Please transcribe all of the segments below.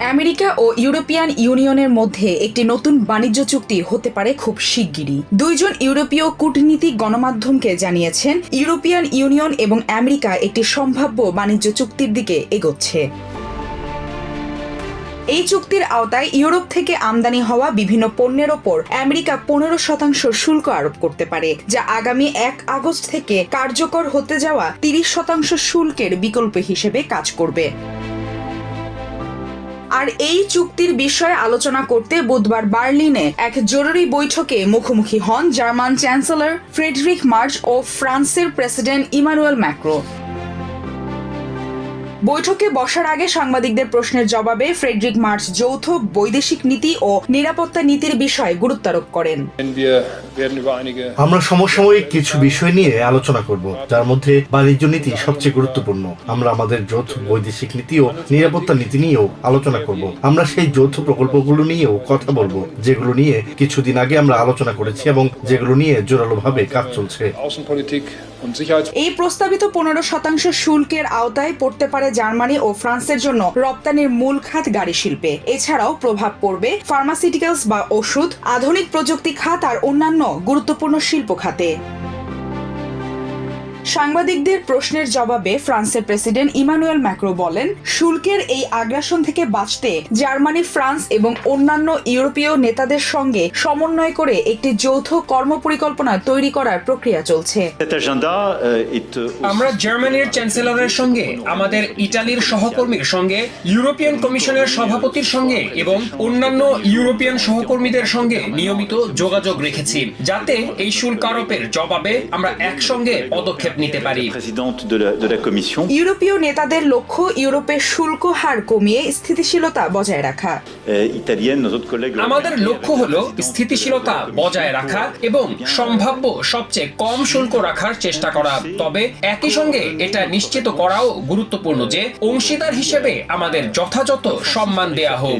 America ও European ইউনিয়নের মধ্যে একটি নতুন বাণিজ্য চুক্তি হতে পারে খুব শিগগিরই। দুইজন ইউরোপীয় কূটনীতিক গণমাধ্যমকে জানিয়েছেন, ইউরোপিয়ান ইউনিয়ন এবং আমেরিকা একটি সম্ভাব্য বাণিজ্য চুক্তির দিকে এগোচ্ছে। এই চুক্তির আওতায় ইউরোপ থেকে আমদানি হওয়া বিভিন্ন পণ্যের ওপর আমেরিকা পনেরো শতাংশ শুল্ক আরোপ করতে পারে, যা আগামী এক আগস্ট থেকে কার্যকর হতে যাওয়া তিরিশ শতাংশ শুল্কের বিকল্প হিসেবে কাজ করবে। আর এই চুক্তির বিষয়ে আলোচনা করতে বুধবার বার্লিনে এক জরুরি বৈঠকে মুখোমুখি হন জার্মান চ্যান্সেলর ফ্রেডরিক মার্চ ও ফ্রান্সের প্রেসিডেন্ট ইমানুয়েল ম্যাক্রো। বৈঠকে বসার আগে সাংবাদিকদের প্রশ্নের জবাবে ফ্রেডরিক মার্চ যৌথ বৈদেশিক নীতি ও নিরাপত্তা নীতির বিষয়ে গুরুত্বারোপ করেন। আমরা সমসাময়িক কিছু বিষয় নিয়ে আলোচনা করব, যার মধ্যে বাণিজ্য নীতি সবচেয়ে গুরুত্বপূর্ণ। আমরা আমাদের যৌথ বৈদেশিক নীতি ও নিরাপত্তা নীতি নিয়েও আলোচনা করব। আমরা সেই যৌথ প্রকল্পগুলো নিয়েও কথা বলব, যেগুলো নিয়ে কিছুদিন আগে আমরা আলোচনা করেছি এবং যেগুলো নিয়ে জোরালোভাবে কাজ চলছে। এই প্রস্তাবিত পনেরো শতাংশ শুল্কের আওতায় পড়তে পারে জার্মানি ও ফ্রান্সের জন্য রপ্তানির মূল খাত গাড়ি শিল্পে। এছাড়াও প্রভাব পড়বে ফার্মাসিউটিক্যালস বা ওষুধ, আধুনিক প্রযুক্তি খাত আর অন্যান্য গুরুত্বপূর্ণ শিল্প খাতে। সাংবাদিকদের প্রশ্নের জবাবে ফ্রান্সের প্রেসিডেন্ট ইমানুয়েল ম্যাক্রো বলেন শুল্কের এই আগ্রাসন থেকে বাঁচতে জার্মানি ফ্রান্স এবং অন্যান্য ইউরোপীয় নেতাদের সঙ্গে সমন্বয় করে একটি যৌথ কর্মপরিকল্পনা তৈরি করার প্রক্রিয়া চলছে। Euh, euh, আমরা জার্মানির চ্যান্সেলরের সঙ্গে আমাদের ইটালির সহকর্মীর সঙ্গে ইউরোপিয়ান কমিশনের সভাপতির সঙ্গে এবং অন্যান্য ইউরোপিয়ান সহকর্মীদের সঙ্গে নিয়মিত যোগাযোগ রেখেছি। যাতে এই শুল্ক আরোপের জবাবে আমরা একসঙ্গে পদক্ষেপ নিতে পারি। Présidente de la, de la Commission. ইউরোপীয় নেতাদের লক্ষ্য ইউরোপের শুল্ক হার কমিয়ে স্থিতিশীলতা বজায় রাখা। Collègues. আমাদের লক্ষ্য হলো স্থিতিশীলতা বজায় রাখা এবং সম্ভাব্য সবচেয়ে কম শুল্ক রাখার চেষ্টা করা। তবে একই সঙ্গে এটা নিশ্চিত করাও গুরুত্বপূর্ণ যে অংশীদার হিসেবে আমাদের যথাযথ সম্মান দেয়া হোক।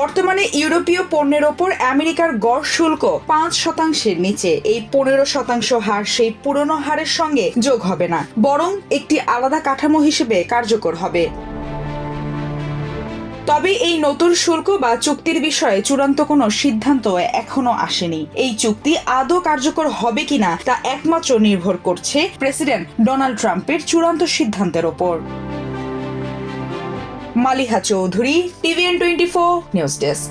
বর্তমানে ইউরোপীয় পণ্যের ওপর আমেরিকার গড় শুল্ক পাঁচ শতাংশের নিচে। এই পনেরো শতাংশ হার সেই পুরনো হারের সঙ্গে যোগ হবে না, বরং একটি আলাদা কাঠামো হিসেবে কার্যকর হবে। তবে এই নতুন শুল্ক বা চুক্তির বিষয়ে চূড়ান্ত কোনো সিদ্ধান্ত এখনও আসেনি। এই চুক্তি আদৌ কার্যকর হবে কিনা তা একমাত্র নির্ভর করছে প্রেসিডেন্ট ডোনাল্ড ট্রাম্পের চূড়ান্ত সিদ্ধান্তের ওপর। Maliha Chowdhury, TVN twenty four news desk.